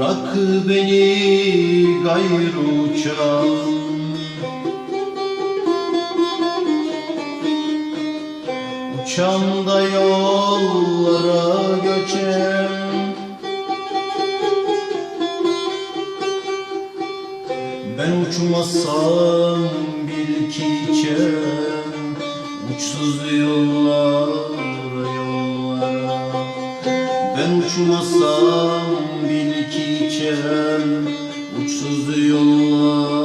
Bırak beni gayrı uçan. Uçan da yollara göçen. Ben uçmasam bil ki içem Uçsuz yollara uçmasam bil ki içem Uçsuz yollara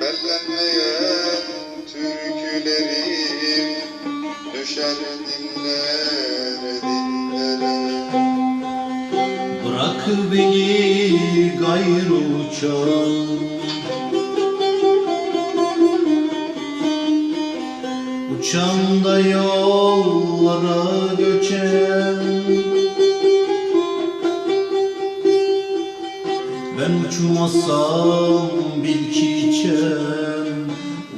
Bellenmeyen türkülerim Düşer dillere Bırak beni gayrı uçan. Uçan da yollara göçen. Ben uçmasam bil ki içem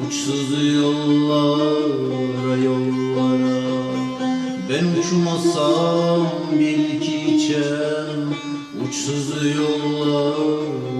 Uçsuz yollara yollara. Ben uçmasam bil ki içem Uçsuz yollara